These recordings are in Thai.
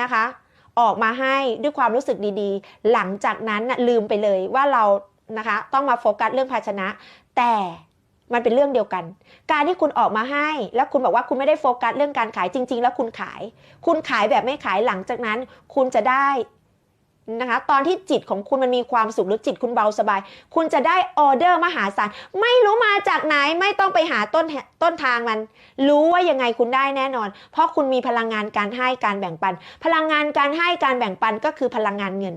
นะคะ ออกมาให้ด้วยความรู้สึกดีๆ หลังจากนั้นนะลืมไปเลยว่าเรานะคะ ต้องมาโฟกัสเรื่องภาชนะ แต่มันเป็นเรื่องเดียวกัน การที่คุณออกมาให้ แล้วคุณบอกว่าคุณไม่ได้โฟกัสเรื่องการขายจริง ๆ แล้วคุณขาย คุณขายแบบไม่ขายหลังจากนั้น คุณจะได้ นะคะตอนที่จิตของคุณมันมีความสุขหรือจิตคุณเบาสบาย คุณจะได้ออเดอร์มหาศาลไม่รู้มาจากไหนไม่ต้องไปหาต้นต้นทางมัน รู้ว่ายังไงคุณได้แน่นอน เพราะคุณมีพลังงานการให้การแบ่งปัน พลังงานการให้การแบ่งปันก็คือพลังงานเงิน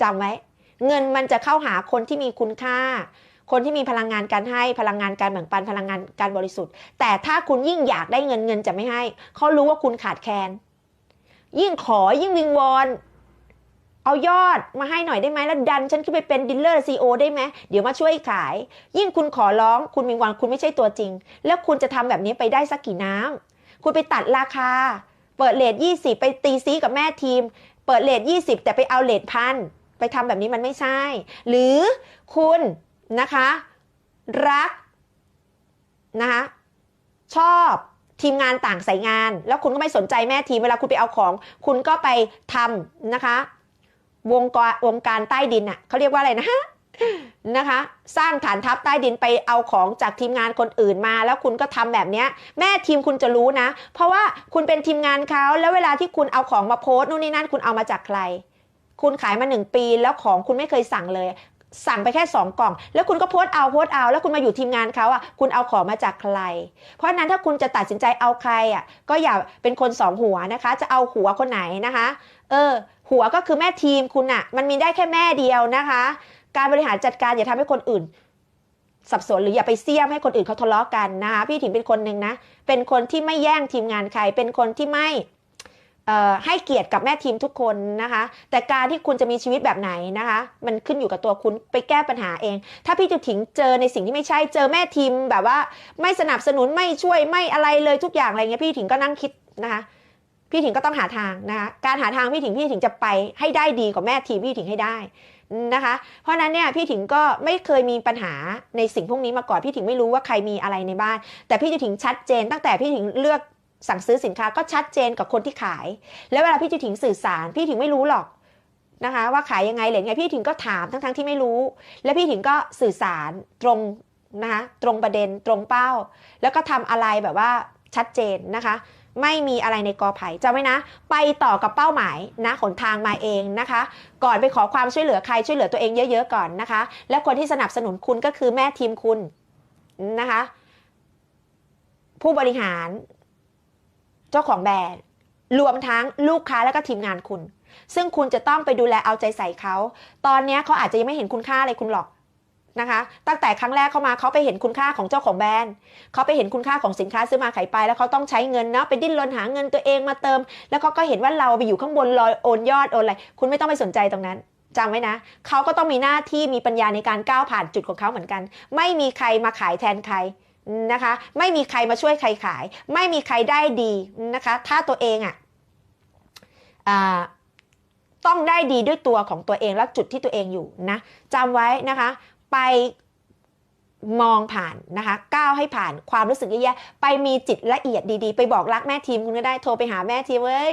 จำไว้ เงินมันจะเข้าหาคนที่มีคุณค่า คนที่มีพลังงานการให้พลังงานการแบ่งปันพลังงานการบริสุทธิ์ แต่ถ้าคุณยิ่งอยากได้เงินเงินจะไม่ให้เขารู้ว่าคุณขาดแคลนยิ่งขอยิ่งวิงวอน เอายอดมาให้หน่อยได้ไหมแล้วดันฉันขึ้นไปเป็นดีลเลอร์ซีโอได้ไหมเดี๋ยวมาช่วยขาย ยิ่งคุณขอร้องคุณวิงวอนคุณไม่ใช่ตัวจริง แล้วคุณจะทำแบบนี้ไปได้สักกี่น้ำคุณไปตัดราคา เปิดเลท20ไปตีซีกับแม่ทีม เปิดเลท20แต่ไปเอาเลทพันไปทำแบบนี้มันไม่ใช่ หรือคุณนะคะ รักนะคะชอบทีมงานต่างสายงาน แล้วคุณก็ไม่สนใจแม่ทีมเวลาคุณไปเอาของ คุณก็ไปทำนะคะ วงการวงการใต้ดินอะเขาเรียกว่าอะไรนะนะคะ สร้างฐานทัพใต้ดินไปเอาของจากทีมงานคนอื่นมา แล้วคุณก็ทำแบบเนี้ยแม่ทีมคุณจะรู้นะ เพราะว่าคุณเป็นทีมงานเขาแล้วเวลาที่คุณเอาของมาโพสต์นู่นนี่นั่นคุณเอามาจากใคร คุณขายมาหนึ่งปีแล้วของคุณไม่เคยสั่งเลยสั่งไปแค่สองกล่อง แล้วคุณก็โพสต์เอาโพสต์เอา แล้วคุณมาอยู่ทีมงานเขาอะคุณเอาของมาจากใคร เพราะนั้นถ้าคุณจะตัดสินใจเอาใครอะก็อย่าเป็นคนสองหัวนะคะ จะเอาหัวคนไหนนะคะ เออ หัวก็คือแม่ทีมคุณอะมันมีได้แค่แม่เดียวนะคะ การบริหารจัดการอย่าทำให้คนอื่น สับสนหรืออย่าไปเสี่ยมให้คนอื่นเขาทะเลาะกันนะคะพี่ถิงเป็นคนหนึ่งนะ เป็นคนที่ไม่แย่งทีมงานใคร เป็นคนที่ไม่ให้เกียรติกับแม่ทีมทุกคนนะคะ แต่การที่คุณจะมีชีวิตแบบไหนนะคะ มันขึ้นอยู่กับตัวคุณไปแก้ปัญหาเอง ถ้าพี่จะถิงเจอในสิ่งที่ไม่ใช่เจอแม่ทีมแบบว่า ไม่สนับสนุนไม่ช่วยไม่อะไรเลยทุกอย่างอะไรเงี้ยพี่ถิงก็นั่งคิดนะคะ พี่ถิงก็ต้องหาทางนะคะการหาทางพี่ถิงพี่ถิงจะไปให้ได้ดีกว่าแม่ทีมพี่ถิงให้ได้นะคะ เพราะนั้นเนี่ยพี่ถิงก็ไม่เคยมีปัญหาในสิ่งพวกนี้มาก่อนพี่ถิงไม่รู้ว่าใครมีอะไรในบ้าน แต่พี่จะถิงชัดเจน ตั้งแต่พี่ถิงเลือกสั่งซื้อสินค้าก็ชัดเจนกับคนที่ขาย แล้วเวลาพี่จะถิงสื่อสาร พี่ถิงไม่รู้หรอกนะคะว่าขายยังไงเหรือไงพี่ถิงก็ถามทั้งๆที่ไม่รู้ แล้วพี่ถิงก็สื่อสารตรงนะคะตรงประเด็นตรงเป้า แล้วก็ทำอะไรแบบว่าชัดเจนนะคะ ไม่มีอะไรในกอไผ่จำไว้นะ ไปต่อกับเป้าหมายนะหนทางมาเองนะคะ ก่อนไปขอความช่วยเหลือใครช่วยเหลือตัวเองเยอะๆก่อนนะคะ และคนที่สนับสนุนคุณก็คือแม่ทีมคุณนะคะ ผู้บริหาร เจ้าของแบรนด์รวมทั้งลูกค้าและก็ทีมงานคุณ ซึ่งคุณจะต้องไปดูแลเอาใจใส่เขา ตอนนี้เขาอาจจะยังไม่เห็นคุณค่าอะไรคุณหรอก นะคะ ตั้งแต่ครั้งแรกเข้ามาเขาไปเห็นคุณค่าของเจ้าของแบรนด์เขาไปเห็นคุณค่าของสินค้าซื้อมาขายไป แล้วเขาต้องใช้เงินเนาะไปดิ้นรนหาเงินตัวเองมาเติม แล้วเขาก็เห็นว่าเราไปอยู่ข้างบนลอยโอนยอดโอนอะไรคุณไม่ต้องไปสนใจตรงนั้นจำไว้นะเขาก็ต้องมีหน้าที่มีปัญญาในการก้าวผ่านจุดของเขาเหมือนกัน ไม่มีใครมาขายแทนใครนะคะ ไม่มีใครมาช่วยใครขาย ไม่มีใครได้ดีนะคะ ถ้าตัวเองอะ่ะต้องได้ดีด้วยตัวของตัวเองและจุดที่ตัวเองอยู่นะจำไว้นะคะ ไปมองผ่านนะคะก้าวให้ผ่านความรู้สึกแย่ๆไปมีจิตละเอียดดีๆ ไปบอกรักแม่ทีมคุณก็ได้โทรไปหาแม่ทีมเว้ย